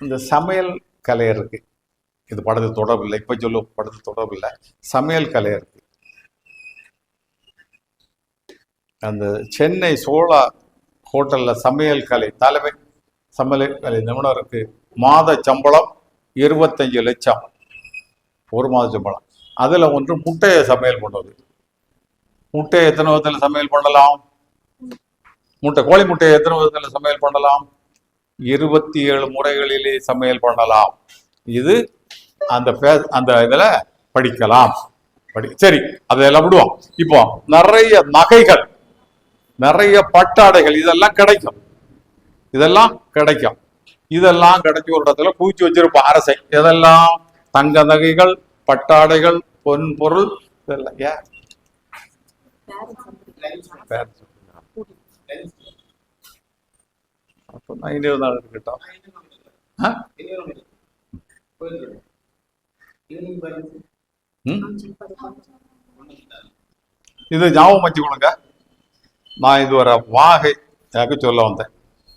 இந்த சமையல் கலை இருக்கு. இது படத்து தொடர்பில்லை இப்ப சொல்லு படத்து தொடர்பில்லை சமையல் கலை இருக்கு. அந்த சென்னை சோழா ஹோட்டல்ல சமையல் கலை தலைமை சமையல் கலை நிபுணருக்கு மாத சம்பளம் இருபத்தஞ்சு லட்சம். ஒரு மாத சம்பளம். அதுல ஒன்று முட்டையை சமையல் பண்ணுவது. முட்டையை எத்தனை விதத்தில் சமையல் பண்ணலாம்? முட்டை கோழி முட்டையை எத்தனை விதத்தில் சமையல் பண்ணலாம்? இருபத்தி ஏழு முறைகளிலே சமையல் பண்ணலாம். இது அந்த பே- அந்த இதுல படிக்கலாம். படி சரி அதெல்லாம் விடுவோம். இப்போ நிறைய நகைகள் நிறைய பட்டாடைகள் இதெல்லாம் கிடைக்கும். இதெல்லாம் கிடைக்கும். இதெல்லாம் கிடைச்சி ஒரு இடத்துல குவிச்சு வச்சிருப்போம் அரசை. இதெல்லாம் தங்க நகைகள் பட்டாடைகள் பொன் பொருள் இதெல்லாம் ஏன்? அப்போ நான் இனி நாள் இருக்கட்டும். ஆ? இது ஞாபகம் வச்சுக்கணுங்க நான் இது ஒரு வாகை எனக்கு சொல்ல வந்தேன்.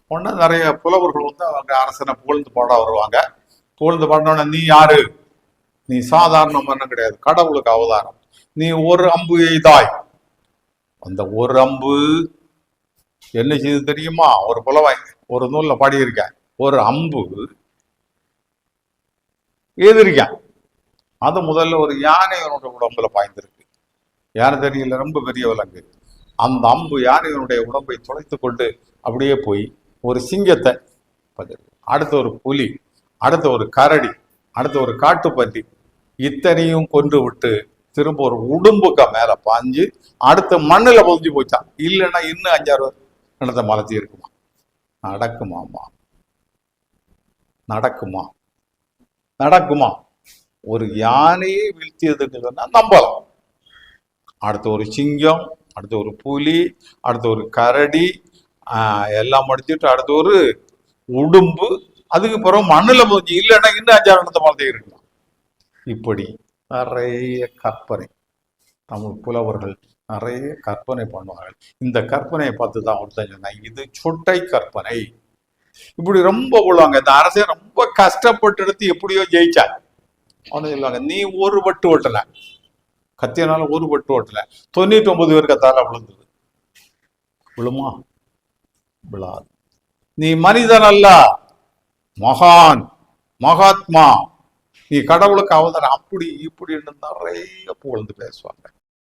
ஒன்று நிறைய புலவர்கள் வந்து அவங்க அரசனை புகழ்ந்து பாட வருவாங்க. புகழ்ந்து பாடினோடனே நீ யாரு? நீ சாதாரண மன்னன் கிடையாது. கடவுளுக்கு அவதாரம். நீ ஒரு அம்பு எய்தாய். அந்த ஒரு அம்பு என்ன செய்து தெரியுமா? ஒரு புலவாய். ஒரு நூல்ல பாடியிருக்கேன். ஒரு அம்பு எதிர்க்கேன். அது முதல்ல ஒரு யானையனுடைய உடம்புல பாய்ந்திருக்கு. யானை தெரியல? ரொம்ப பெரிய விலங்கு. அந்த அம்பு யானையனுடைய உடம்பை துளைத்து கொண்டு அப்படியே போய் ஒரு சிங்கத்தை அடுத்த ஒரு புலி அடுத்து ஒரு கரடி அடுத்து ஒரு காட்டுப்பன்றி இத்தனையும் கொன்று விட்டு திரும்ப ஒரு உடும்புக்க மேல பாஞ்சு அடுத்து மண்ணுல புதிஞ்சு போச்சான். இல்லைன்னா இன்னும் அஞ்சாறு இடத்த மலர்த்தி இருக்குமா? நடக்குமாமா நடக்குமா? நடக்குமா? ஒரு யானையை வீழ்த்தியதுன்னு சொன்னால் நம்பலாம். அடுத்து ஒரு சிங்கம் அடுத்து ஒரு புலி அடுத்து ஒரு கரடி ஆஹ் எல்லாம் முடிச்சுட்டு அடுத்து ஒரு உடும்பு அதுக்கு பிறகு மண்ணுல போச்சு இல்லைன்னா இன்னும் அஞ்சாறு இடத்த மாதிரி இருக்கலாம். இப்படி நிறைய கற்பனை. தமிழ் புலவர்கள் நிறைய கற்பனை பண்ணுவார்கள். இந்த கற்பனையை பார்த்து தான் ஒருத்தன் சொன்னாங்க இது சுட்டை கற்பனை. இப்படி ரொம்ப போடுவாங்க இந்த அரசே ரொம்ப கஷ்டப்பட்டு எடுத்து எப்படியோ ஜெயிச்சாங்க அவனு சொல்லுவாங்க நீ ஒரு வட்டு ஓட்டல. கத்தியனால ஒரு வட்டு ஓட்டல. தொண்ணூற்றி ஒன்பது பேர் கத்தால விழுந்தது. விழுமா? விழாது. நீ மனிதன் அல்ல. மகான். மகாத்மா. நீ கடவுளுக்கு அவதாரம் அப்படி இப்படின்னு நிறைய புகழ்ந்து பேசுவாங்க.